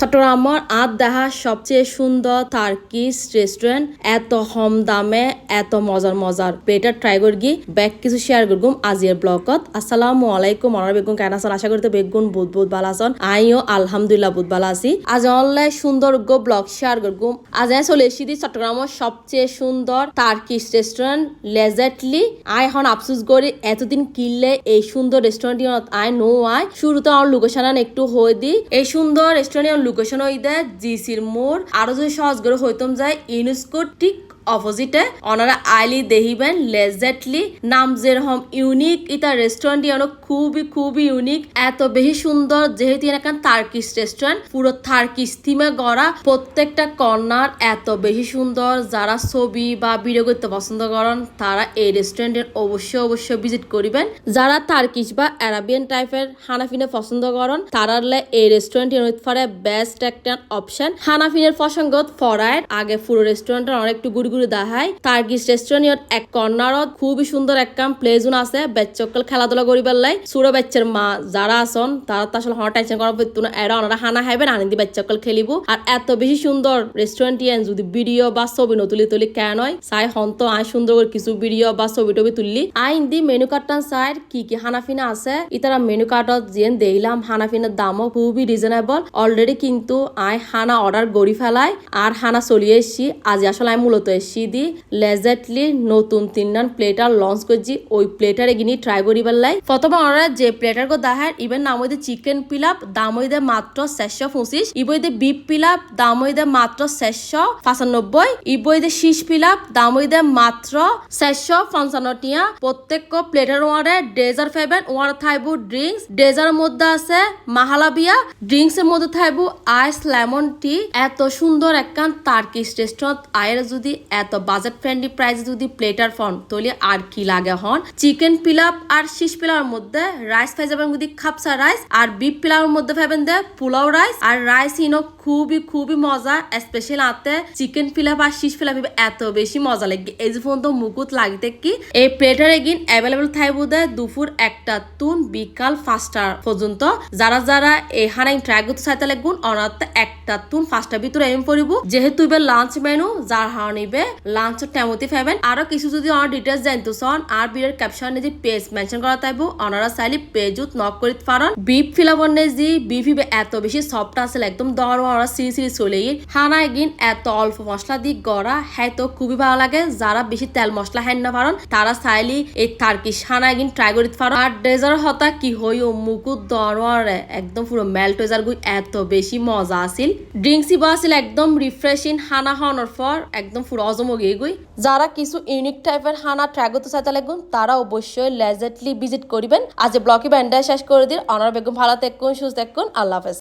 চট্টগ্রামের আদ দেখা সবচেয়ে সুন্দর তার্কিস রেস্টুরেন্ট। এত হম দামে, এত মজার মজার। প্লেটার ট্রাই করগি ব্যাগ কিছু শেয়ার করগুম আজির ব্লগত। আসসালামু আলাইকুম আমার বেগুন কেন আছেন? আশা করতে বেগুন বুধ বুধ ভালো আছেন। আইও আলহামদুলিল্লাহ বুধ ভালো আছি। আজ অনলাইন সুন্দর গো ব্লগ শেয়ার করগুম আজ আমি চলে এসেছি চট্টগ্রামের সবচেয়ে সুন্দর তার্কিস রেস্টুরেন্ট। লেজার্টলি আই এখন আফসুস করি, এতদিন কিনলে এই সুন্দর রেস্টুরেন্ট আই নো আই। শুরুতে আমার লোকেশন একটু হয়ে দি এই সুন্দর রেস্টুরেন্ট লোকেশন ওই দেয় জিসির মোড়। আরও যদি সহজ করে হইতম যায় ইউনেস্কো ঠিক অপোজিটে। ওনারা আইলি দেখিবেন লেজেটলি। নাম যেরকম ইউনিক ইতা রেস্টুরেন্ট ইয়ানো খুবই খুবই ইউনিক এত বেশি সুন্দর, যেহেতু এখান তার্কিশ রেস্টুরেন্ট পুরো তার্কিশ থিমে গড়া। প্রত্যেকটা কর্নার এত বেশি সুন্দর, যারা ছবি বা ভিডিও করতে পছন্দ করেন, তারা এই রেস্টুরেন্টের অবশ্যই অবশ্যই ভিজিট করিবেন। যারা তার্কিশ বা অ্যারাবিয়ান টাইপের হানাফিনে পছন্দ করেন তারালে এই রেস্টুরেন্ট ফারে বেস্ট একটা অপশন হানাফিনের প্রসঙ্গত ফরায় আগে পুরো রেস্টুরেন্টের অনেকটু গুড়ি গুড়ি দেখায় তার্কিশ রেস্টুরেন্ট এক কর্নারত খুবই সুন্দর একখান প্লে জোন আছে। বেচকল খেলাধুলা করিবার লাই ছোট বাচ্চার মা যারা আছেন, তারা তো আসলে হঠাৎ টেনশন করা পড়তো না, এরা ওনারা হানা খাইবেন আনন্দি বাচ্চাকল খেলিব। আর এত বেশি সুন্দর রেস্টুরেন্ট ইয়ান, যদি ভিডিও বা ছবি নতুলি তুলি, কেন হয়? চাই হন্ত আই সুন্দর করে কিছু ভিডিও বা ছবি টবি তুললি। আইন দি মেনু কার্ডটান চাই, কি কি হানাফিনা আছে? ইতারা মেনু কার্ডত যেন দেখলাম হানাফিনার দামও খুবই রিজনেবল অলরেডি কিন্তু আই হানা অর্ডার গড়ি ফেলাই, আর হানা চলিয়ে এসছি। আজ আসলে আমি মূলত এসছি। দি লেজেটলি নতুন তিন নান প্লেটার লঞ্চ করছি। ওই প্লেটার এগিনি ট্রাই করিবার লাই প্রথমে ওনারা যে প্লেটার গো দাহার ইভেন নাম হইতে চিকেন পিলাপ দাম হইতে মাত্র চারশো পঁচিশ। ইবইতে বিপ পিলাপ দাম হইতে মাত্র চারশো পঁচানব্বই। ইবইতে শীষ পিলাপ দাম হইতে মাত্র চারশো পঞ্চান্ন টিয়া। প্রত্যেক প্লেটার ওয়ারে ডেজার ফেবেন ওয়ার থাইবু ড্রিঙ্কস ডেজার মধ্যে আছে মাহালাবিয়া। ড্রিঙ্কস এর মধ্যে থাইবু আইস লেমন টি এত সুন্দর একখান তার্কিশ রেস্টুরেন্ট আয়ের যদি এত বাজেট ফ্রেন্ডলি প্রাইস যদি প্লেটার ফর্ম তাহলে আর কি লাগে হন? চিকেন পিলাপ আর শীষ পিলাপের মধ্যে রাইস পাই যাবেন যদি খাপসা রাইস আর বিফ পিলার মধ্যে পাবেন দে পোলাও রাইস আর রাইস ইনো খুবই খুবই মজা স্পেশাল আতে চিকেন ফিলাপ আর শীষ পিলাপ এত বেশি মজা লাগে। এই যে ফোন তো মুকুত লাগতে কি? এই প্লেটার এগিন অ্যাভেলেবল থাকব দে দুপুর একটা তুন, বিকাল পাঁচটা পর্যন্ত। যারা যারা এখানে ট্রাই করতে চাইতে লাগুন অনাতে একটা তুন পাঁচটার ভিতরে এম পড়িব যেহেতু ইবে লাঞ্চ মেনু যার হানিবে লাঞ্চ টেমতি পাবেন আরও কিছু যদি আমার ডিটেলস জানতে চান, আর বিয়ের ক্যাপশন যে পেজ মেনশন করা থাকব ওনারা চাইলে পেজত নক করিতে পারেন। বিফ ফিলাবনে যে বিফ ইবে এত বেশি সফট আছে একদম দর সিরি সিরি চলে হানা এগিন এত অল্প মশলা দি গড়া। হ্যাঁ তো খুবই ভালো লাগে। যারা বেশি তেল মশলা হ্যান না পারেন, তারা চাইলে এই টার্কিশ হানা এগিন ট্রাই করিতে পারেন আর ডেজার হতা কি হই ও মুকুত দরওয়ারে একদম পুরো মেল্ট যার গুই এত বেশি মজা আছিল। ড্রিঙ্কস ইবা আছিল একদম রিফ্রেশিং হানা হওয়ার পর, একদম পুরো অজমগে গুই। যারা কিছু ইউনিক টাইপের হানা ট্রাই করতে চাইতে লাগুন তারা অবশ্যই লেজেটলি ভিজিট করিবেন। আজ ব্লকি ব্যান্ডায় শেষ করে দিন অনার বেগম ভালো থাকুন, সুস্থ থাকুন। আল্লাহ হাফেজ।